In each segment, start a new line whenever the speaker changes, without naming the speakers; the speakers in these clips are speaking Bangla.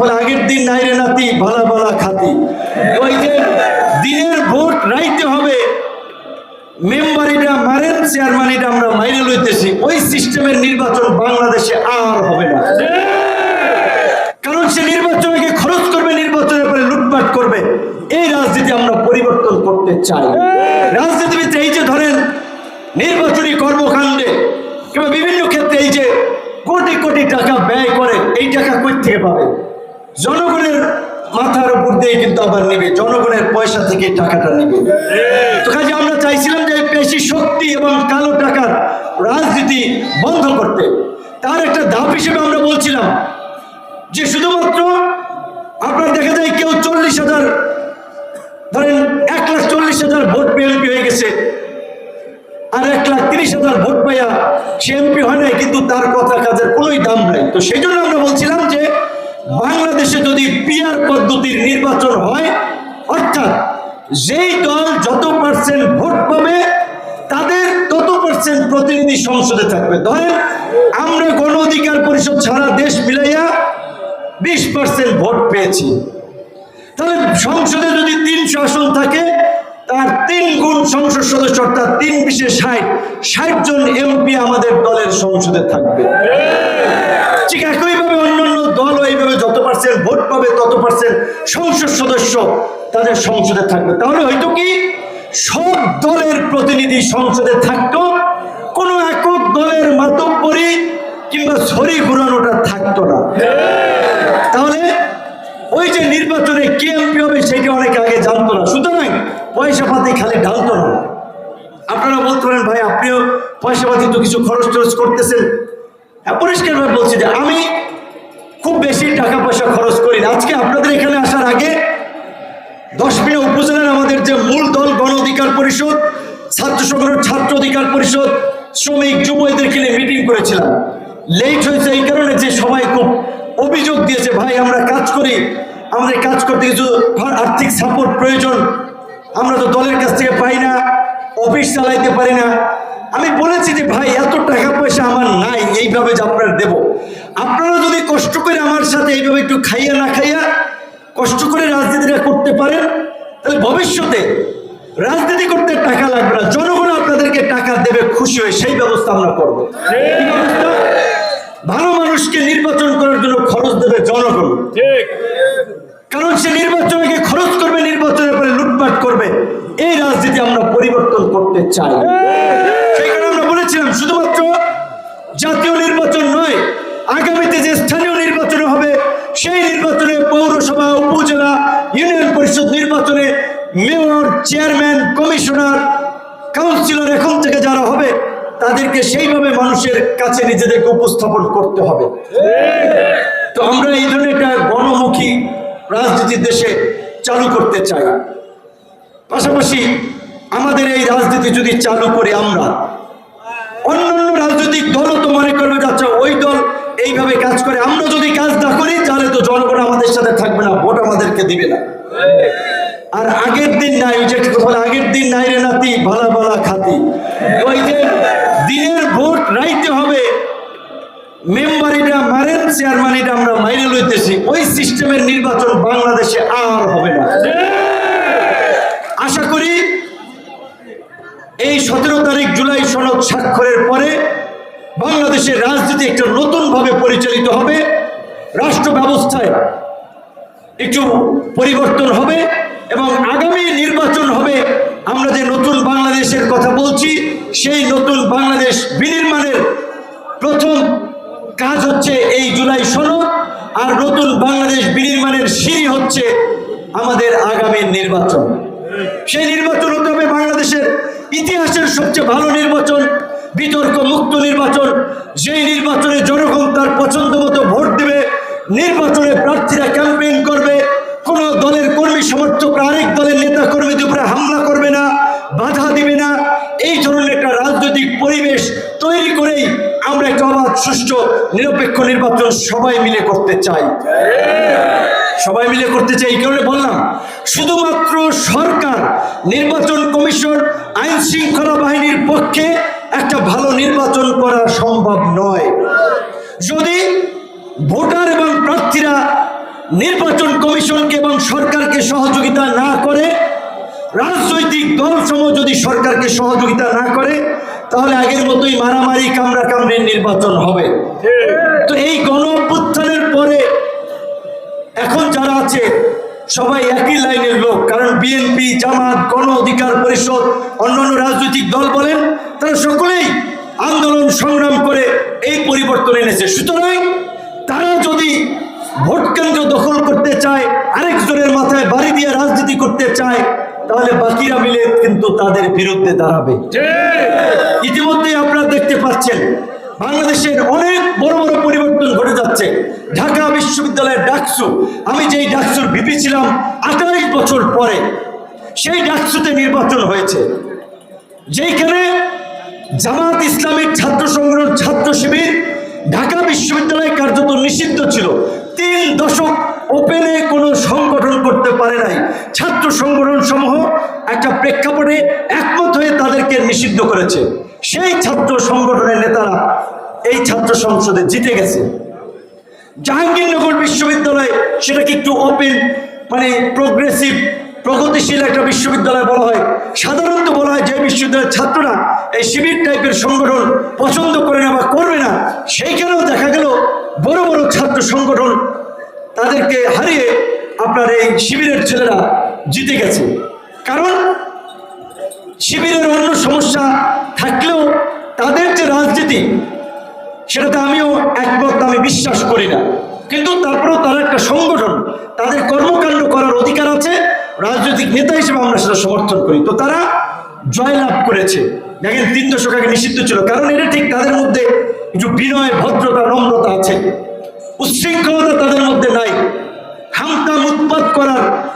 কথা আগের দিন নাইরে নাতি ভালা ভালা খাতি। ওই যে দিনের ভোট রাইতে হবে মেম্বারিটা মারেন চেয়ারম্যানিটা আমরা মাইরে লইতেছি। ওই সিস্টেমের নির্বাচন বাংলাদেশে আর হবে না। কারণ সে নির্বাচনকে খরচ করবে, নির্বাচনের পরে লুটপাট করবে। এই রাজনীতি আমরা পরিবর্তন করতে চাই। রাজনীতিবিদ এই যে ধরেন, নির্বাচনী কর্মকাণ্ডে কিংবা বিভিন্ন ক্ষেত্রে এই যে কোটি কোটি টাকা ব্যয় করে, এই টাকা কই থেকে পাবে? জনগণের মাথার উপর দিয়ে কিন্তু আবার নেবে। জনগণের পয়সা থেকে টাকাটা নেবে। কাজে আমরা চাইছিলাম যে পেশি শক্তি এবং কালো টাকার রাজনীতি বন্ধ করতে। তার একটা ধাপ হিসেবে আমরা বলছিলাম যে শুধুমাত্র আপনার দেখা যায় কেউ চল্লিশ হাজার, ধরেন এক লাখ চল্লিশ হাজার ভোট পেয়ে এমপি হয়ে গেছে, আর এক লাখ তিরিশ হাজার ভোট পাইয়া সে এমপি হয় নাই, কিন্তু তার কথা কাজের কোনোই দাম নাই। তো সেই জন্য আমরা বলছিলাম যে বাংলাদেশে যদি পিয়ার পদ্ধতির নির্বাচন হয়, অর্থাৎ যেই দল যত পার্সেন্ট ভোট পাবে, তাদের তত পার্সেন্ট প্রতিনিধি সংসদে থাকবে। ধরেন, আমরা গণ অধিকার পরিষদ সারা দেশ মিলাইয়া বিশ পার্সেন্ট ভোট পেয়েছি। তাহলে সংসদে যদি তিনশো আসন থাকে, তার তিন গুণ সংসদ সদস্য, অর্থাৎ তিন বিশে ষাট ষাট জন এমপি আমাদের দলের সংসদে থাকবে। ঠিক একইভাবে অন্যান্য দল এইভাবে যত ভোট পাবে তত পার্সেন্ট সংসদ সদস্য তাদের সংসদে থাকবে। তাহলে হয়তো কি? সব দলের প্রতিনিধি সংসদে থাকতো, কোনো একক দলের মাতব্বরি কিংবা ছড়ি ঘুরানোটা থাকতো না। তাহলে ওই যে নির্বাচনে কে এমপি হবে সেটা অনেক আগে জানতো না। সুতরাং পয়সা পাতি খালি ঢালতো না। আপনারা বলতে পারেন, ভাই, আপনিও পয়সা পাতি তো কিছু খরচ টরচ করতেছেন। হ্যাঁ পরিষ্কারভাবে বলছি যে আমি খুব বেশি টাকা পয়সা খরচ করি না। আজকে আপনাদের এখানে আসার আগে দশমিনা উপজেলার আমাদের যে মূল দল গণ অধিকার পরিষদ, ছাত্র সংগঠন ছাত্র অধিকার পরিষদ, শ্রমিক, যুব এদেরকে নিয়ে মিটিং করেছিলাম। লেট হয়েছে এই কারণে যে সবাই খুব অভিযোগ দিয়েছে, ভাই, আমরা কাজ করি আমাদের কাজ করতে কিছু আর্থিক সাপোর্ট প্রয়োজন, আমরা তো দলের কাছ থেকে পাই না অফিস চালাইতে পারি না। আমি বলেছি যে, ভাই, এত টাকা পয়সা আমার নাই, এইভাবে যে আপনার দেব। আপনারা যদি কষ্ট করে আমার সাথে এইভাবে একটু খাইয়া না খাইয়া কষ্ট করে রাজনীতিটা করতে পারেন তাহলে ভবিষ্যতে রাজনীতি করতে টাকা লাগবে না। জনগণ আপনাদেরকে টাকা দেবে খুশি হয়ে সেই ব্যবস্থা আমরা করব। ভালো মানুষকে নির্বাচন করার জন্য খরচ দেবে জনগণ। কারণ সে নির্বাচনকে খরচ করবে নির্বাচনের পরে লুটপাট করবে। এই রাজনীতি আমরা পরিবর্তন করতে চাই। সেই কারণে আমরা বলেছিলাম শুধুমাত্র জাতীয় নির্বাচন নয় আগামীতে যে স্থানীয় নির্বাচন হবে, সেই নির্বাচনে পৌরসভা, উপজেলা, ইউনিয়ন পরিষদ নির্বাচনে মেয়র, চেয়ারম্যান, কমিশনার, কাউন্সিলর এখন থেকে যারা হবে, তাদেরকে সেইভাবে মানুষের কাছে নিজেদেরকে উপস্থাপন করতে হবে। তো আমরা এই ধরনের একটা গণমুখী রাজনীতির দেশে চালু করতে চাই। পাশাপাশি আমাদের এই রাজনীতি যদি চালু করি আমরা, অন্যান্য রাজনৈতিক দলও তো মনে করবে যাচ্ছে ওই দল এইভাবে কাজ করে। আমরা যদি কাজ না করি তাহলে তো জনগণ আমাদের সাথে থাকবে না ভোট আমাদেরকে দিবে না। আর আগের দিন নাই ওই যে বলে, আগের দিন নাই রে নাতি ভালা ভালা খাতি। ওই যে দিনের ভোট রাইতে হবে মেম্বারিটা মারেন চেয়ারম্যানিটা আমরা মাইরে লইতেছি। ওই সিস্টেমের নির্বাচন বাংলাদেশে আর হবে না। আশা করি এই সতেরো তারিখ জুলাই সনদ স্বাক্ষরের পরে বাংলাদেশের রাজনীতি একটা নতুনভাবে পরিচালিত হবে, রাষ্ট্র ব্যবস্থায় একটু পরিবর্তন হবে এবং আগামী নির্বাচন হবে। আমরা যে নতুন বাংলাদেশের কথা বলছি, সেই নতুন বাংলাদেশ বিনির্মাণের প্রথম কাজ হচ্ছে এই জুলাই সনদ, আর নতুন বাংলাদেশ বিনির্মাণের সিঁড়ি হচ্ছে আমাদের আগামী নির্বাচন। সেই নির্বাচন হতে হবে বাংলাদেশের ইতিহাসের সবচেয়ে ভালো নির্বাচন বিতর্ক মুক্ত নির্বাচন, যেই নির্বাচনে জনগণ তার পছন্দ মতো ভোট দেবে, নির্বাচনে প্রার্থীরা ক্যাম্পেইন করবে, কোন দলের কর্মী সমর্থকরা আরেক দলের নেতা কর্মীদের উপরে হামলা করবে না, বাধা দিবে না। এই ধরনের একটা রাজনৈতিক পরিবেশ তৈরি করেই আমরা একটা অবাধ, সুষ্ঠু, নিরপেক্ষ নির্বাচন সবাই মিলে করতে চাই। সবাই মিলে করতে চাই, এই কারণে বললাম, শুধুমাত্র সরকার, নির্বাচন কমিশন আইন শৃঙ্খলা বাহিনীর পক্ষে একটা ভালো নির্বাচন করা সম্ভব নয়। যদি ভোটার এবং প্রার্থীরা নির্বাচন কমিশনকে এবং সরকারকে সহযোগিতা না করে রাজনৈতিক দলসমূহ যদি সরকারকে সহযোগিতা না করে তাহলে আগের মতোই মারামারি কামড়া কামড়ের নির্বাচন হবে। তো এই গণ অভ্যুত্থানের পরে এখন যারা আছে সবাই একই লাইনের লোক কারণ বিএনপি জামাত গণ অধিকার পরিষদ অন্যান্য রাজনৈতিক দল বলেন তারা সকলেই আন্দোলন সংগ্রাম করে এই পরিবর্তন এনেছে। সুতরাং তারা যদি ভোট কেন্দ্র দখল করতে চায় আরেকজনের মাথায় বাড়ি দিয়ে রাজনীতি করতে চায় তাহলে বাকিরা মিলে কিন্তু তাদের বিরুদ্ধে দাঁড়াবে। ইতিমধ্যে আপনারা দেখতে পাচ্ছেন বাংলাদেশের অনেক বড় বড় পরিবর্তন ঘটে যাচ্ছে। ঢাকা বিশ্ববিদ্যালয়ের ডাকসু, আমি যেই ডাকসুর ভিপি ছিলাম আঠাইশ বছর পরে, সেই ডাকসুতে নির্বাচন হয়েছে। যেখানে জামাত ইসলামিক ছাত্র সংগ্রহ ছাত্র শিবির ঢাকা বিশ্ববিদ্যালয়ে কার্যত নিষিদ্ধ ছিল। তিন দশক ওপেনে কোনো সংগঠন করতে পারে নাই। ছাত্র সংগঠন সমূহ একটা প্রেক্ষাপটে একমত হয়ে তাদেরকে নিষিদ্ধ করেছে। সেই ছাত্র সংগঠনের নেতারা এই ছাত্র সংসদে জিতে গেছে। জাহাঙ্গীরনগর বিশ্ববিদ্যালয় সেটাকে একটু ওপেন মানে প্রোগ্রেসিভ প্রগতিশীল একটা বিশ্ববিদ্যালয় বলা হয়। সাধারণত বলা হয় যে বিশ্ববিদ্যালয়ের ছাত্ররা এই শিবির টাইপের সংগঠন পছন্দ করে না বা করবে না, সেইখানেও দেখা গেল বড় বড় ছাত্র সংগঠন তাদেরকে হারিয়ে আপনার এই শিবিরের ছেলেরা জিতে গেছে। কারণ শিবিরের অন্য সমস্যা সেটাতে আমিও একমত, আমি বিশ্বাস করি না। কিন্তু তারপরেও তারা একটা সংগঠন, তাদের কর্মকাণ্ড করার অধিকার আছে, রাজনৈতিক নেতা হিসেবে আমরা সেটা সমর্থন করি। তো তারা জয়লাভ করেছে। দেখেন, তিন দশক আগে নিষিদ্ধ ছিল। কারণ এটা ঠিক তাদের মধ্যে কিছু বিনয়, ভদ্রতা, নম্রতা আছে। উচ্ছৃঙ্খলতা তাদের মধ্যে নাই। হামতাম উৎপাত করার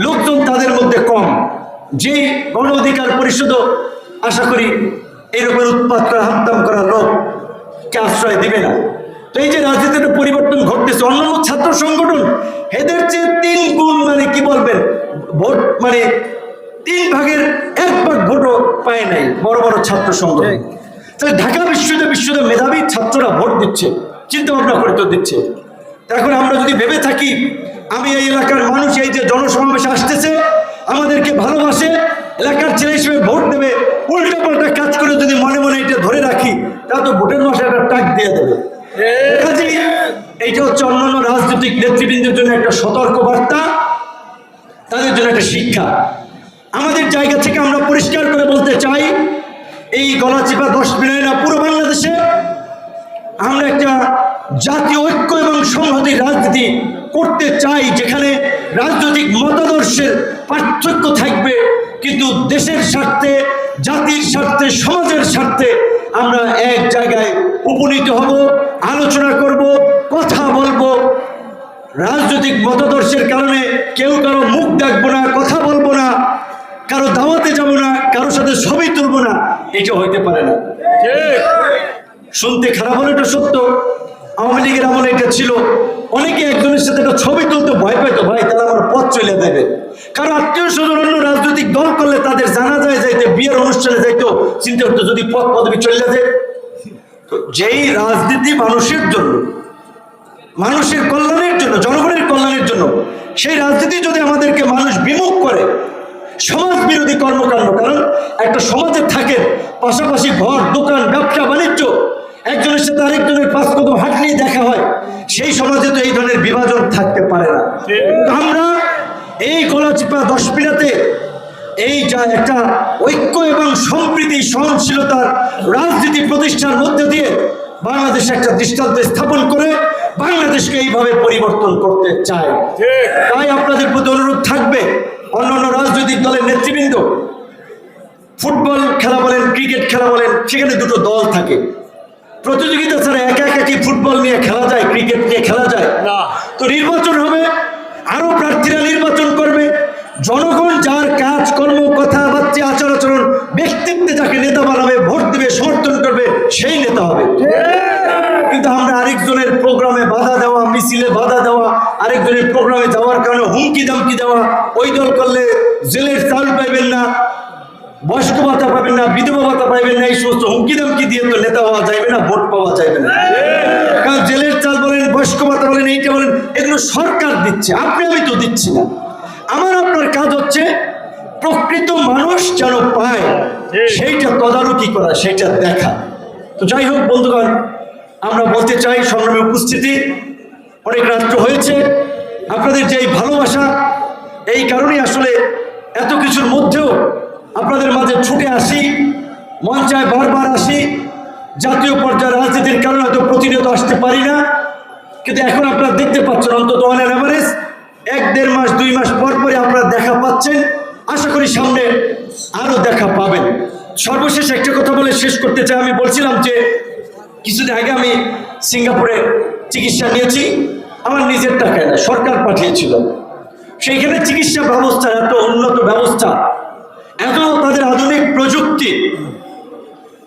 লোকজন তাদের মধ্যে কম। যে গণ অধিকার পরিষদও, আশা করি এরকম উৎপাত করা, হামতাম করা লোককে আশ্রয় দিবে না। তো এই যে রাজনীতিতে পরিবর্তন ঘটতেছে অন্যান্য ছাত্র সংগঠন এদের চেয়ে তিন গুণ মানে কি বলবেন? ভোট মানে তিন ভাগের এক ভাগ ভোটও পায় নাই বড় বড় ছাত্র সংগঠন। তাহলে ঢাকা বিশ্ববিদ্যালয় বিশ্ববিদ্যালয় মেধাবী ছাত্ররা ভোট দিচ্ছে চিন্তা ভাবনা করে তো দিচ্ছে। এখন আমরা যদি ভেবে থাকি আমি এই এলাকার মানুষ এই যে জনসমাবেশে আসতেছে আমাদেরকে ভালোবাসে এলাকার ছেলে হিসেবে ভোট দেবে উল্টা পাল্টা কাজ করে যদি মনে মনে এটা ধরে রাখি তা তো ভোটের মাসে একটা টাক দিয়ে দেবে। কাজেই এইটা হচ্ছে অন্যান্য রাজনৈতিক নেতৃবৃন্দের জন্য একটা সতর্ক বার্তা তাদের জন্য একটা শিক্ষা। আমাদের জায়গা থেকে আমরা পরিষ্কার করে বলতে চাই, এই গলাচিপা দশ মিলিয়ন পুরো বাংলাদেশে, আমরা একটা জাতীয় ঐক্য এবং সংহতির রাজনীতি করতে চাই, যেখানে রাজনৈতিক মতাদর্শের পার্থক্য থাকবে, কিন্তু দেশের স্বার্থে জাতির স্বার্থে, সমাজের স্বার্থে আমরা এক জায়গায় উপনীত হব, আলোচনা করব, কথা বলব। রাজনৈতিক মতাদর্শের কারণে কেউ কারও মুখ দেখব না, কথা বলব না, কারও দাওয়াতে যাব না কারোর সাথে ছবি তুলবো না, এটা হইতে পারে না। শুনতে খারাপ হলে এটা সত্য। আওয়ামী লীগের আমলে এটা ছিল। অনেকে একজনের সাথে একটা ছবি তুলতে ভয় পেতো, ভাই, তাহলে আমার পথ চলে দেবে কারণ আত্মীয় স্বজন অন্য রাজনৈতিক দল করলে তাদের জানা যায় যাইতে বিয়ের অনুষ্ঠানে যাইতো চিন্তা করতো যদি পথ পদবি চলে যায় যেই রাজনীতি মানুষের জন্য মানুষের কল্যাণের জন্য জনগণের কল্যাণের জন্য সেই রাজনীতি যদি আমাদেরকে মানুষ বিমুখ করে সমাজ বিরোধী কর্মকাণ্ড কারণ একটা সমাজে থাকে পাশাপাশি ঘর দোকান ব্যবসা বাণিজ্য একজনের সাথে আরেকজনের পাঁচ কদম হাঁটলেই দেখা হয় সেই সমাজে তো এই ধরনের বিভাজন থাকতে পারে না। আমরা এই গলাচিপা দশ পিলাতে এই যা একটা ঐক্য এবং সম্প্রীতি সহনশীলতার রাজনীতি প্রতিষ্ঠার মধ্যে দিয়ে বাংলাদেশে একটা দৃষ্টান্ত স্থাপন করে বাংলাদেশকে এইভাবে পরিবর্তন করতে চায়। তাই আপনাদের প্রতি অনুরোধ থাকবে অন্যান্য রাজনৈতিক দলের নেতৃবৃন্দ ফুটবল খেলা বলেন ক্রিকেট খেলা বলেন সেখানে দুটো দল থাকে। প্রতিযোগিতা ছাড়া একা একা কি ফুটবল নিয়ে খেলা যায় ক্রিকেট নিয়ে খেলা যায়? তো নির্বাচন হবে আরও প্রার্থীরা নির্বাচন করবে জনগণ যার কাজ কর্ম কথাবার্তা আচার আচরণ ব্যক্তিত্বে যাকে নেতা বানাবে, ভোট দিবে, সমর্থন করবে, সেই নেতা হবে। কিন্তু আমরা আরেকজনের প্রোগ্রামে বাধা দেওয়া, মিছিলে বাধা দেওয়া, আরেকজনের প্রোগ্রামে যাওয়ার কারণে হুমকি দামকি দেওয়া, ওই দল করলে জেলের চাল পাইবেন না, বয়স্ক ভাতা পাবেন না, বিধবা ভাতা পাইবেন না, এই সমস্ত হুমকি দামকি দিয়ে তো নেতা হওয়া যাবে না, ভোট পাওয়া যাবে না। কারণ জেলের চাল বলেন, বয়স্ক ভাতা বলেন, এইটা বলেন, এগুলো সরকার দিচ্ছে, আপনি আমি তো দিচ্ছি না। আমার আপনার কাজ হচ্ছে প্রকৃত মানুষ যেন পায়, সেইটা তদারকি করা, সেইটা দেখা। তো যাই হোক, বন্ধুগণ, আমরা বলতে চাই, সংগ্রামে উপস্থিতি, অনেক রাষ্ট্র হয়েছে। আপনাদের যে ভালোবাসা, এই কারণেই আসলে এত কিছুর মধ্যেও আপনাদের মাঝে ছুটে আসি মঞ্চায় বারবার আসি। জাতীয় পর্যায়ে রাজনীতির কারণে হয়তো প্রতিনিয়ত আসতে পারি না, কিন্তু এখন আপনারা দেখতে পাচ্ছেন অন্তত অন অ্যাভারেজ এক দেড় মাস, দুই মাস পর পরে আপনারা দেখা পাচ্ছেন। আশা করি সামনে আরও দেখা পাবেন। সর্বশেষ একটা কথা বলে শেষ করতে চাই। আমি বলছিলাম যে, কিছুদিন আগে আমি সিঙ্গাপুরে চিকিৎসা নিয়েছি। আমার নিজের টাকায় না, সরকার পাঠিয়েছিল। সেইখানে চিকিৎসা ব্যবস্থা, এত উন্নত ব্যবস্থা। এত তাদের আধুনিক প্রযুক্তি।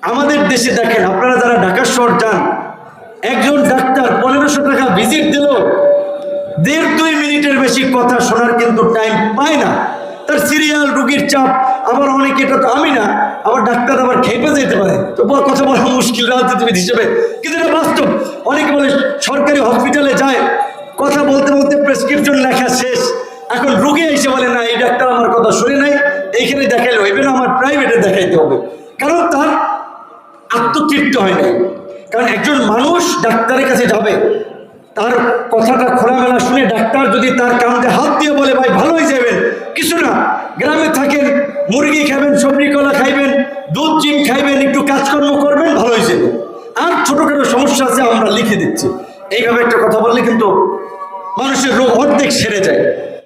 আমাদের দেশে দেখেন, আপনারা যারা ঢাকা শহর যান, একজন ডাক্তার পনেরোশো টাকা ভিজিট দিল, দেড় দুই মিনিটের বেশি কথা শোনার কিন্তু টাইম পায় না। তার সিরিয়াল রুগীর চাপ, আবার অনেকে এটা তো আমি না, আবার ডাক্তার আবার খেপে যেতে পারে। তো কথা বলা মুশকিল রাজনীতিবিদ হিসেবে। কিন্তু এটা বাস্তব। অনেকে বলে, সরকারি হসপিটালে যায়, কথা বলতে বলতে প্রেসক্রিপশন লেখা শেষ। এখন রুগী এসে বলে, না, এই ডাক্তার আমার কথা শুনে নাই, এইখানে দেখাইলে হইবে না, আমার প্রাইভেটে দেখাইতে হবে। কারণ তার আত্মতৃপ্ত হয় নাই। কারণ একজন মানুষ ডাক্তারের কাছে যাবে তার কথাটা খোলামেলা শুনে ডাক্তার যদি তার কানতে হাত দিয়ে বলে, ভাই, ভালো হয়ে যাবেন কিছু না, গ্রামে থাকেন, মুরগি খাবেন, সবজি কলা খাইবেন, দুধ চিম খাইবেন, একটু কাজকর্ম করবেন, ভালো হয়ে যাবে। আর ছোটোখাটো সমস্যা আছে, আমরা লিখে দিচ্ছি। এইভাবে একটা কথা বললে কিন্তু মানুষের রোগ অর্ধেক সেরে যায়।